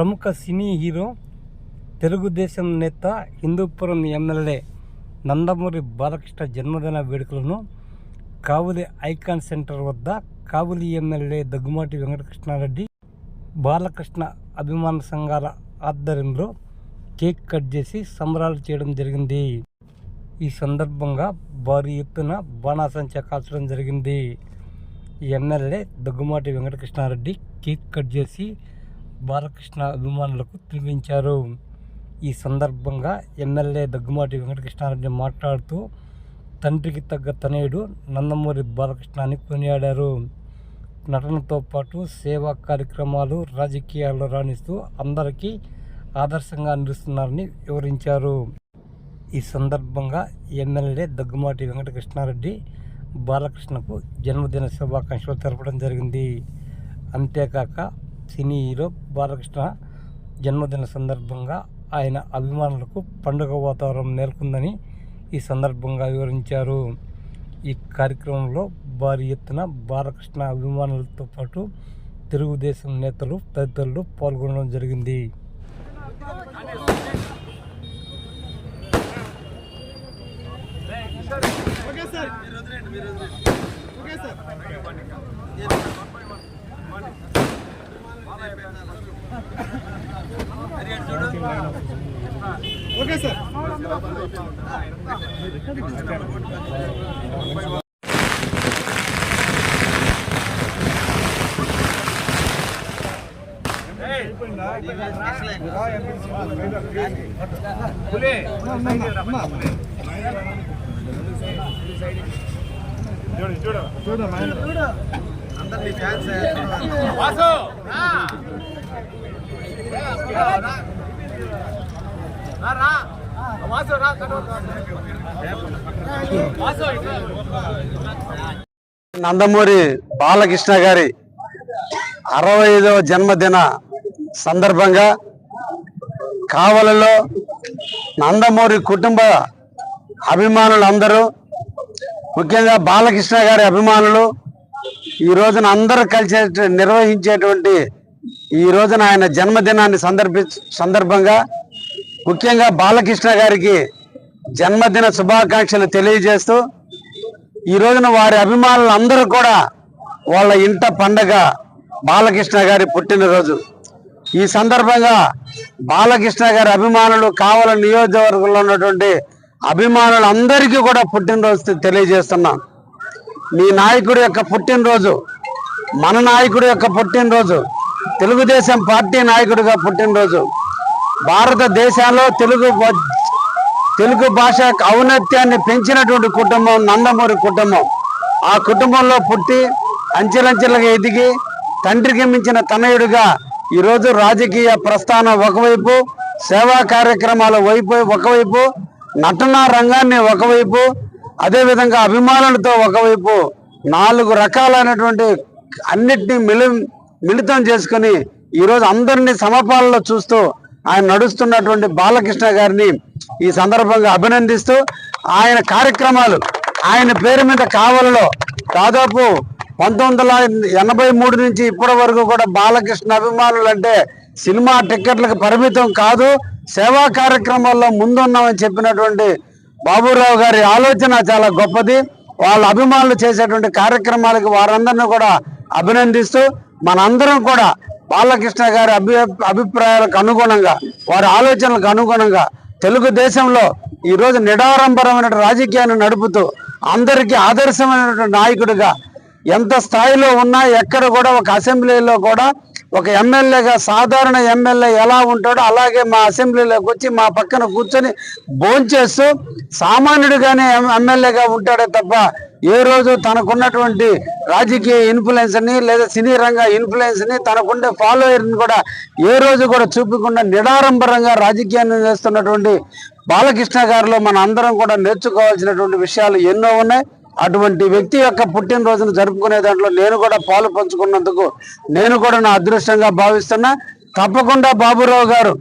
ప్రముఖ cine hero Telugu Desam నేత Hindupuram MLA Nandamuri Balakrishna జన్మదిన వేడుకలను కావులి ఐకాన్ సెంటర్ వద్ద కావులి ఎమ్మెల్యే దగ్గుమాటి వెంకటకృష్ణారెడ్డి బాలకృష్ణ అభిమాన సంఘాల ఆధ్వర్యంలో కేక్ కట్ చేసి సంబరాలు చేయడం జరిగింది. ఈ సందర్భంగా భారీ ఎత్తున బాణాసంచ కాల్చడం జరిగింది. MLA Daggumati Venkatakrishnareddy cake cut చేసి బాలకృష్ణ అభిమానులకు పిలిపించారు ఈ సందర్భంగా ఎమ్మెల్యే దగ్గుమాటి వెంకటకృష్ణారెడ్డి మాట్లాడుతూ తండ్రికి తగ్గ తనయుడు నందమూరి బాలకృష్ణ అని కొనియాడారు. నటనతో పాటు సేవా కార్యక్రమాలు రాజకీయాల్లో రాణిస్తూ అందరికీ ఆదర్శంగా నిలుస్తున్నారని వివరించారు. ఈ సందర్భంగా ఎమ్మెల్యే దగ్గుమాటి వెంకటకృష్ణారెడ్డి బాలకృష్ణకు జన్మదిన శుభాకాంక్షలు తెలపడం జరిగింది. అంతేకాక సినీ హీరో బాలకృష్ణ జన్మదిన సందర్భంగా ఆయన అభిమానులకు పండుగ వాతావరణం నెలకొందని ఈ సందర్భంగా వివరించారు. ఈ కార్యక్రమంలో భారీ ఎత్తున బాలకృష్ణ అభిమానులతో పాటు తెలుగుదేశం నేతలు తదితరులు పాల్గొనడం జరిగింది. Okay sir. Okay sir. చూడ సార్ చూడు మహేంద్ర నందమూరి బాలకృష్ణ గారి అరవై ఐదవ జన్మదిన సందర్భంగా కావలలో నందమూరి కుటుంబ అభిమానులు ముఖ్యంగా బాలకృష్ణ గారి అభిమానులు ఈ రోజున అందరూ కలిసే నిర్వహించేటువంటి ఈ రోజున ఆయన జన్మదినాన్ని సందర్భి సందర్భంగా ముఖ్యంగా బాలకృష్ణ గారికి జన్మదిన శుభాకాంక్షలు తెలియజేస్తూ ఈ రోజున వారి అభిమానులు అందరూ కూడా వాళ్ళ ఇంట పండగ బాలకృష్ణ గారి పుట్టినరోజు. ఈ సందర్భంగా బాలకృష్ణ గారి అభిమానులు కావల నియోజకవర్గంలో ఉన్నటువంటి అభిమానులందరికీ కూడా పుట్టినరోజు తెలియజేస్తున్నాం. మీ నాయకుడి యొక్క పుట్టినరోజు మన నాయకుడి యొక్క పుట్టినరోజు తెలుగుదేశం పార్టీ నాయకుడిగా పుట్టినరోజు భారతదేశంలో తెలుగు తెలుగు భాష ఔన్నత్యాన్ని పెంచినటువంటి కుటుంబం నందమూరి కుటుంబం. ఆ కుటుంబంలో పుట్టి అంచెలంచెలుగా ఎదిగి తండ్రికి మించిన తనయుడిగా ఈరోజు రాజకీయ ప్రస్థానం ఒకవైపు సేవా కార్యక్రమాల వైపు ఒకవైపు నటనా రంగాన్ని ఒకవైపు అదేవిధంగా అభిమానులతో ఒకవైపు నాలుగు రకాలైనటువంటి అన్నిటినీ మిలి మిళితం చేసుకొని ఈరోజు అందరినీ సమపాలలో చూస్తూ ఆయన నడుస్తున్నటువంటి బాలకృష్ణ గారిని ఈ సందర్భంగా అభినందిస్తూ ఆయన కార్యక్రమాలు ఆయన పేరు మీద కావలలో దాదాపు పంతొమ్మిది వందల ఎనభై మూడు నుంచి ఇప్పటి వరకు కూడా బాలకృష్ణ అభిమానులు అంటే సినిమా టిక్కెట్లకు పరిమితం కాదు సేవా కార్యక్రమాల్లో ముందున్నామని చెప్పినటువంటి బాబురావు గారి ఆలోచన చాలా గొప్పది. వాళ్ళ అభిమానులు చేసేటువంటి కార్యక్రమాలకు వారందరినీ కూడా అభినందిస్తూ మనందరం కూడా బాలకృష్ణ గారి అభి అభిప్రాయాలకు అనుగుణంగా వారి ఆలోచనలకు అనుగుణంగా తెలుగుదేశంలో ఈరోజు నిడారంభరమైన రాజకీయాన్ని నడుపుతూ అందరికీ ఆదర్శమైనటువంటి నాయకుడిగా ఎంత స్థాయిలో ఉన్నా ఎక్కడ కూడా ఒక అసెంబ్లీలో కూడా ఒక ఎమ్మెల్యేగా సాధారణ ఎమ్మెల్యే ఎలా ఉంటాడో అలాగే మా అసెంబ్లీలోకి వచ్చి మా పక్కన కూర్చొని భోంచేస్తూ సామాన్యుడిగానే ఎమ్మెల్యేగా ఉంటాడే తప్ప ఏ రోజు తనకున్నటువంటి రాజకీయ ఇన్ఫ్లుయెన్స్ని లేదా సినీ రంగ ఇన్ఫ్లుయెన్స్ని తనకుండే ఫాలోయర్ని కూడా ఏ రోజు కూడా చూపకుండా నిడారంభరంగా రాజకీయాన్ని చేస్తున్నటువంటి బాలకృష్ణ గారిలో మన అందరం కూడా నేర్చుకోవాల్సినటువంటి విషయాలు ఎన్నో ఉన్నాయి. అటువంటి వ్యక్తి యొక్క పుట్టినరోజును జరుపుకునే దాంట్లో నేను కూడా పాలు పంచుకున్నందుకు నేను కూడా నా అదృష్టంగా భావిస్తున్నా. తప్పకుండా బాబురావు గారు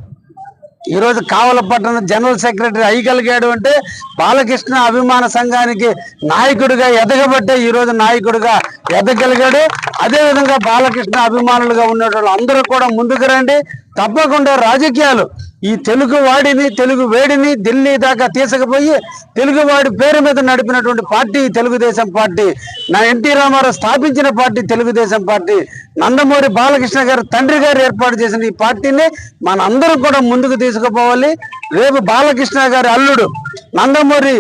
ఈరోజు కావలపట్నం జనరల్ సెక్రటరీ అయ్యగలిగాడు అంటే బాలకృష్ణ అభిమాన సంఘానికి నాయకుడిగా ఎదగబట్టే ఈరోజు నాయకుడిగా ఎదగలిగాడు. అదేవిధంగా బాలకృష్ణ అభిమానులుగా ఉన్నటువంటి అందరూ కూడా ముందుకు రండి. తప్పకుండా రాజకీయాలు ఈ తెలుగు వాడిని తెలుగు వేడిని ఢిల్లీ దాకా తీసుకుపోయి తెలుగు వాడి పేరు మీద నడిపినటువంటి పార్టీ తెలుగుదేశం పార్టీ. నా ఎన్టీ రామారావు స్థాపించిన పార్టీ తెలుగుదేశం పార్టీ. నందమూరి బాలకృష్ణ గారు తండ్రి గారు ఏర్పాటు చేసిన ఈ పార్టీని మనందరం కూడా ముందుకు తీసుకుపోవాలి. రేపు బాలకృష్ణ గారి అల్లుడు నందమూరి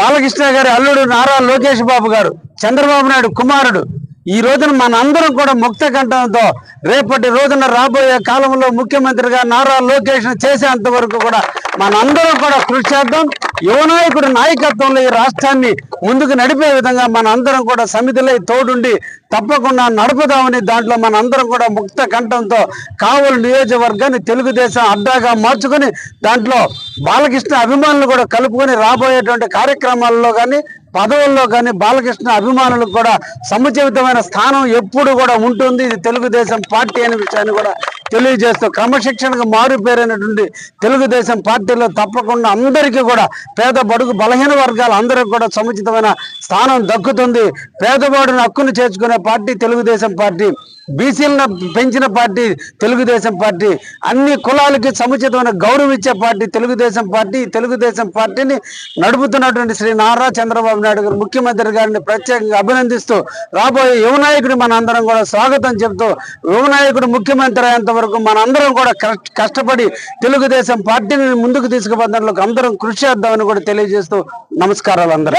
బాలకృష్ణ గారి అల్లుడు నారా లోకేష్ బాబు గారు చంద్రబాబు నాయుడు కుమారుడు. ఈ రోజున మనందరం కూడా ముక్త కంఠంతో రేపటి రోజున రాబోయే కాలంలో ముఖ్యమంత్రిగా నారా లోకేష్ చేసేంత వరకు కూడా మనందరం కూడా కృషి చేద్దాం. యువనాయకుడి నాయకత్వంలో ఈ రాష్ట్రాన్ని ముందుకు నడిపే విధంగా మనందరం కూడా సమితిలో తోడుండి తప్పకుండా నడుపుదామని దాంట్లో మనందరం కూడా ముక్త కంఠంతో కావలి నియోజకవర్గాన్ని తెలుగుదేశం అడ్డాగా మార్చుకొని దాంట్లో బాలకృష్ణ అభిమానులు కూడా కలుపుకొని రాబోయేటువంటి కార్యక్రమాల్లో కానీ పదవుల్లో కానీ బాలకృష్ణ అభిమానులకు కూడా సముచితమైన స్థానం ఎప్పుడు కూడా ఉంటుంది. ఇది తెలుగుదేశం పార్టీ అనే విషయాన్ని కూడా తెలియజేస్తూ క్రమశిక్షణకు మారుపేరైనటువంటి తెలుగుదేశం పార్టీలో తప్పకుండా అందరికీ కూడా పేద బడుగు బలహీన వర్గాలు అందరికీ కూడా సముచితమైన స్థానం దక్కుతుంది. పేదవాడిని హక్కును చేర్చుకునే పార్టీ తెలుగుదేశం పార్టీ. బీసీలను పెంచిన పార్టీ తెలుగుదేశం పార్టీ అన్ని కులాలకి సముచితమైన గౌరవం ఇచ్చే పార్టీ తెలుగుదేశం పార్టీ తెలుగుదేశం పార్టీని నడుపుతున్నటువంటి శ్రీ నారా చంద్రబాబు నాయుడు గారు ముఖ్యమంత్రి గారిని ప్రత్యేకంగా అభినందిస్తూ రాబోయే యువనాయకుడు మన అందరం కూడా స్వాగతం చెబుతూ యువనాయకుడు ముఖ్యమంత్రి అయ్యేంత వరకు మనందరం కూడా కష్ట- కష్టపడి తెలుగుదేశం పార్టీని ముందుకు తీసుకుపోవడానికి అందరం కృషి చేద్దామని కూడా తెలియజేస్తూ నమస్కారాలు అందరూ.